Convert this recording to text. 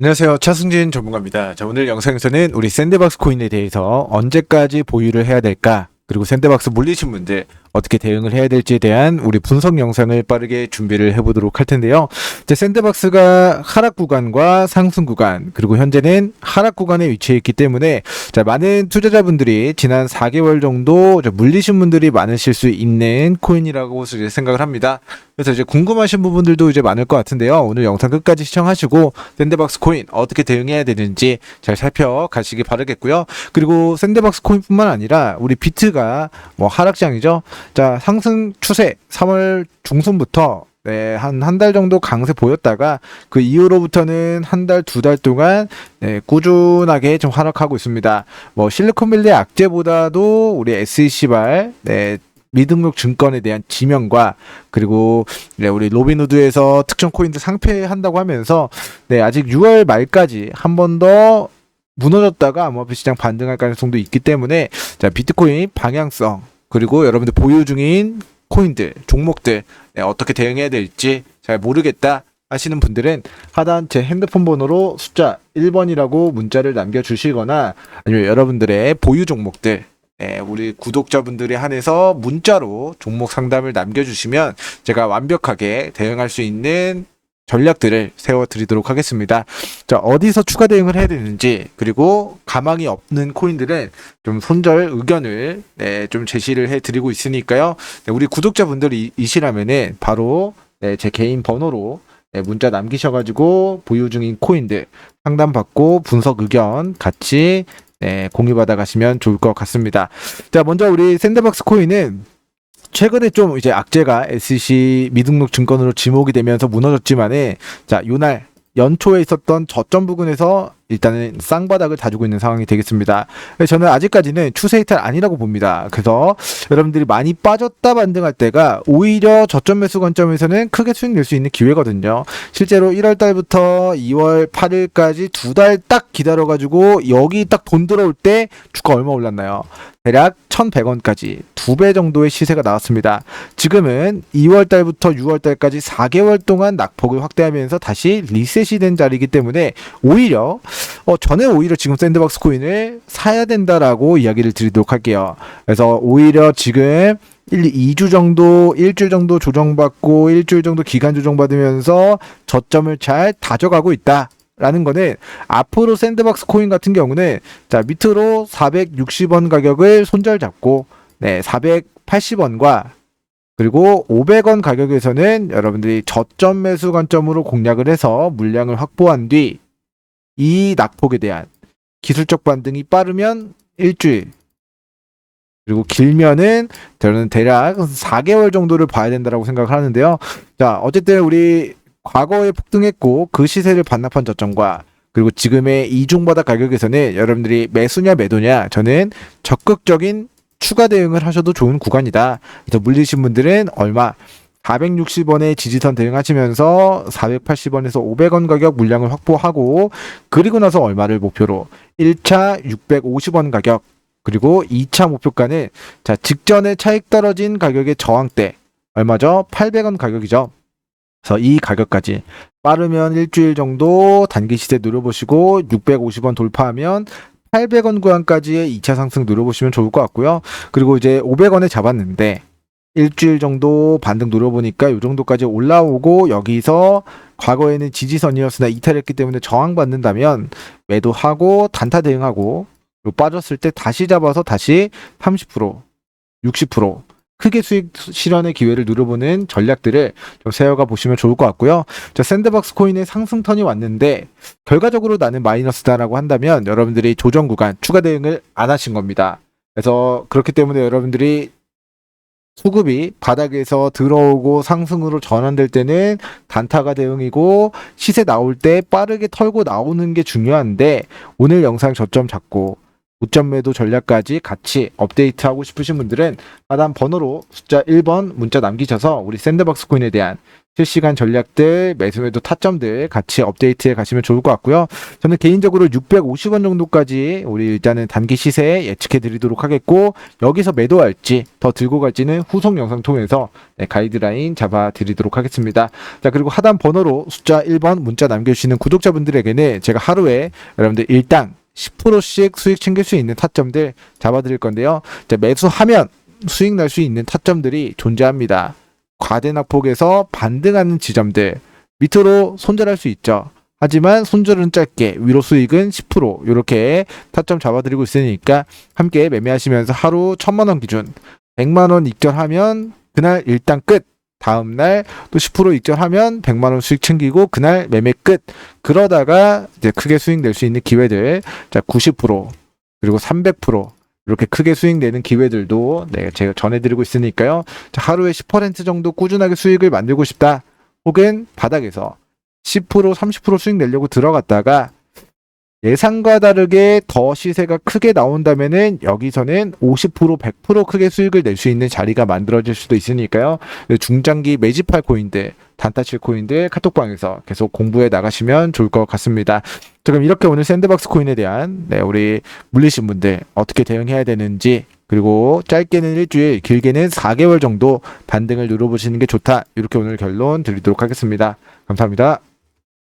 안녕하세요. 차승진 전문가입니다. 자, 오늘 영상에서는 우리 샌드박스 코인에 대해서 언제까지 보유를 해야 될까? 그리고 샌드박스 물리신 분들 어떻게 대응을 해야 될지에 대한 우리 분석 영상을 빠르게 준비를 해보도록 할 텐데요. 이제 샌드박스가 하락 구간과 상승 구간 그리고 현재는 하락 구간에 위치해 있기 때문에 자, 많은 투자자분들이 지난 4개월 정도 물리신 분들이 많으실 수 있는 코인이라고 생각을 합니다. 그래서 이제 궁금하신 부분들도 이제 많을 것 같은데요. 오늘 영상 끝까지 시청하시고 샌드박스 코인 어떻게 대응해야 되는지 잘 살펴가시기 바라겠고요. 그리고 샌드박스 코인뿐만 아니라 우리 비트가 뭐 하락장이죠. 자 상승 추세 3월 중순부터 네, 한 한 달 정도 강세 보였다가 그 이후로부터는 한 달, 두 달 동안 네, 꾸준하게 좀 하락하고 있습니다. 뭐 실리콘밸리 악재보다도 우리 SEC발 네, 미등록 증권에 대한 지명과 그리고 네, 우리 로빈후드에서 특정 코인들 상폐한다고 하면서 네, 아직 6월 말까지 한 번더 무너졌다가 암호화폐 시장 반등할 가능성도 있기 때문에 자 비트코인 방향성 그리고 여러분들 보유 중인 코인들 종목들 네, 어떻게 대응해야 될지 잘 모르겠다 하시는 분들은 하단 제 핸드폰 번호로 숫자 1번이라고 문자를 남겨주시거나 아니면 여러분들의 보유 종목들 네, 우리 구독자분들에 한해서 문자로 종목 상담을 남겨주시면 제가 완벽하게 대응할 수 있는 전략들을 세워드리도록 하겠습니다. 자, 어디서 추가 대응을 해야 되는지, 그리고 가망이 없는 코인들은 좀 손절 의견을 네, 좀 제시를 해드리고 있으니까요. 네, 우리 구독자분들이시라면은 바로 네, 제 개인 번호로 네, 문자 남기셔가지고 보유 중인 코인들 상담받고 분석 의견 같이 네, 공유받아 가시면 좋을 것 같습니다. 자, 먼저 우리 샌드박스 코인은 최근에 좀 이제 악재가 SEC 미등록 증권으로 지목이 되면서 무너졌지만은 자, 요날 연초에 있었던 저점 부근에서 일단은 쌍바닥을 다지고 있는 상황이 되겠습니다. 저는 아직까지는 추세 이탈 아니라고 봅니다. 그래서 여러분들이 많이 빠졌다 반등할 때가 오히려 저점 매수 관점에서는 크게 수익 낼 수 있는 기회거든요. 실제로 1월 달부터 2월 8일까지 두 달 딱 기다려가지고 여기 딱 돈 들어올 때 주가 얼마 올랐나요? 대략 1,100원까지 두배 정도의 시세가 나왔습니다. 지금은 2월 달부터 6월 달까지 4개월 동안 낙폭을 확대하면서 다시 리셋이 된 자리이기 때문에 오히려 어, 저는 오히려 지금 샌드박스 코인을 사야 된다라고 이야기를 드리도록 할게요. 그래서 오히려 지금 1, 2주 정도, 일주일 정도 조정받고 일주일 정도 기간 조정받으면서 저점을 잘 다져가고 있다. 라는 거는 앞으로 샌드박스 코인 같은 경우는 자 밑으로 460원 가격을 손절 잡고 네 480원과 그리고 500원 가격에서는 여러분들이 저점 매수 관점으로 공략을 해서 물량을 확보한 뒤 이 낙폭에 대한 기술적 반등이 빠르면 일주일 그리고 길면은 저는 대략 4개월 정도를 봐야 된다라고 생각을 하는데요. 자, 어쨌든 우리 과거에 폭등했고 그 시세를 반납한 저점과 그리고 지금의 이중바닥 가격에서는 여러분들이 매수냐 매도냐 저는 적극적인 추가 대응을 하셔도 좋은 구간이다. 그래서 물리신 분들은 얼마 460원의 지지선 대응하시면서 480원에서 500원 가격 물량을 확보하고 그리고 나서 얼마를 목표로 1차 650원 가격 그리고 2차 목표가는 자 직전에 차익 떨어진 가격의 저항대 얼마죠? 800원 가격이죠. 그래서 이 가격까지 빠르면 일주일 정도 단기 시세 누려보시고 650원 돌파하면 800원 구간까지의 2차 상승 누려보시면 좋을 것 같고요. 그리고 이제 500원에 잡았는데 일주일 정도 반등 누려보니까 이 정도까지 올라오고 여기서 과거에는 지지선이었으나 이탈했기 때문에 저항받는다면 매도하고 단타 대응하고 빠졌을 때 다시 잡아서 다시 30% 60% 크게 수익 실현의 기회를 누려보는 전략들을 좀 세워가 보시면 좋을 것 같고요. 자, 샌드박스 코인의 상승 턴이 왔는데 결과적으로 나는 마이너스다라고 한다면 여러분들이 조정 구간 추가 대응을 안 하신 겁니다. 그래서 그렇기 때문에 여러분들이 수급이 바닥에서 들어오고 상승으로 전환될 때는 단타가 대응이고 시세 나올 때 빠르게 털고 나오는 게 중요한데 오늘 영상 저점 잡고 고점 매도 전략까지 같이 업데이트하고 싶으신 분들은 하단 번호로 숫자 1번 문자 남기셔서 우리 샌드박스 코인에 대한 실시간 전략들, 매수 매도 타점들 같이 업데이트해 가시면 좋을 것 같고요. 저는 개인적으로 650원 정도까지 우리 일단은 단기 시세 예측해 드리도록 하겠고 여기서 매도할지 더 들고 갈지는 후속 영상 통해서 네, 가이드라인 잡아 드리도록 하겠습니다. 자, 그리고 하단 번호로 숫자 1번 문자 남겨주시는 구독자분들에게는 제가 하루에 여러분들 일당 10%씩 수익 챙길 수 있는 타점들 잡아 드릴 건데요. 자, 매수하면 수익 날 수 있는 타점들이 존재합니다. 과대 낙폭에서 반등하는 지점들 밑으로 손절할 수 있죠. 하지만 손절은 짧게 위로 수익은 10% 이렇게 타점 잡아드리고 있으니까 함께 매매하시면서 하루 1000만 원 기준 100만 원 익절하면 그날 일단 끝. 다음 날 또 10% 익절하면 100만 원 수익 챙기고 그날 매매 끝. 그러다가 이제 크게 수익 낼 수 있는 기회들 자 90% 그리고 300% 이렇게 크게 수익 내는 기회들도 네, 제가 전해드리고 있으니까요. 자, 하루에 10% 정도 꾸준하게 수익을 만들고 싶다. 혹은 바닥에서 10% 30% 수익 내려고 들어갔다가 예상과 다르게 더 시세가 크게 나온다면은 여기서는 50% 100% 크게 수익을 낼 수 있는 자리가 만들어질 수도 있으니까요. 네, 중장기 매집할 코인들, 단타칠 코인들 카톡방에서 계속 공부해 나가시면 좋을 것 같습니다. 자, 그럼 이렇게 오늘 샌드박스 코인에 대한 네, 우리 물리신 분들 어떻게 대응해야 되는지 그리고 짧게는 일주일, 길게는 4개월 정도 반등을 누려보시는 게 좋다. 이렇게 오늘 결론 드리도록 하겠습니다. 감사합니다.